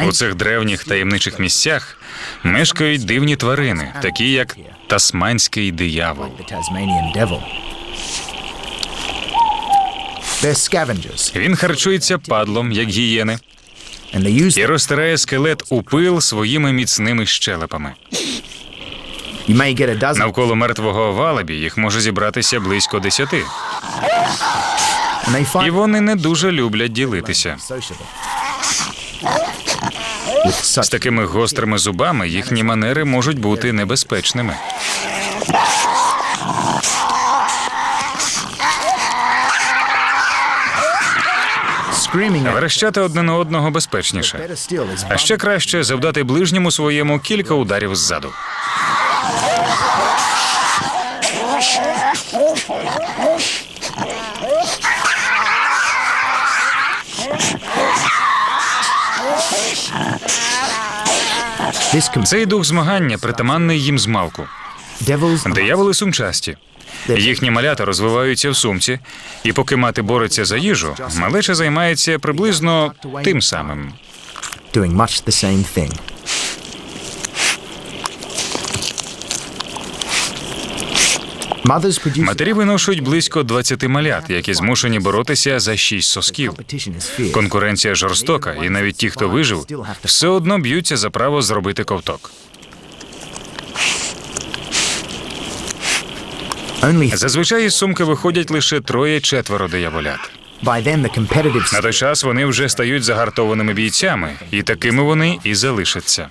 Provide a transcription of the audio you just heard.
У цих древніх таємничих місцях мешкають дивні тварини, такі як тасманський диявол. Він харчується падлом, як гієни, і розтирає скелет у пил своїми міцними щелепами. Навколо мертвого валабі їх може зібратися близько десяти, і вони не дуже люблять ділитися. З такими гострими зубами їхні манери можуть бути небезпечними. Верещати одне на одного безпечніше. А ще краще завдати ближньому своєму кілька ударів ззаду. Цей дух змагання притаманний їм змалку. devils Дияволи сумчасті. Їхні малята розвиваються в сумці, і поки мати бореться за їжу, малеча займається приблизно тим самим. Матері виношують близько 20 малят, які змушені боротися за 6 сосків. Конкуренція жорстока, і навіть ті, хто вижив, все одно б'ються за право зробити ковток. Зазвичай із сумки виходять лише троє-четверо дияволят. На той час вони вже стають загартованими бійцями, і такими вони і залишаться.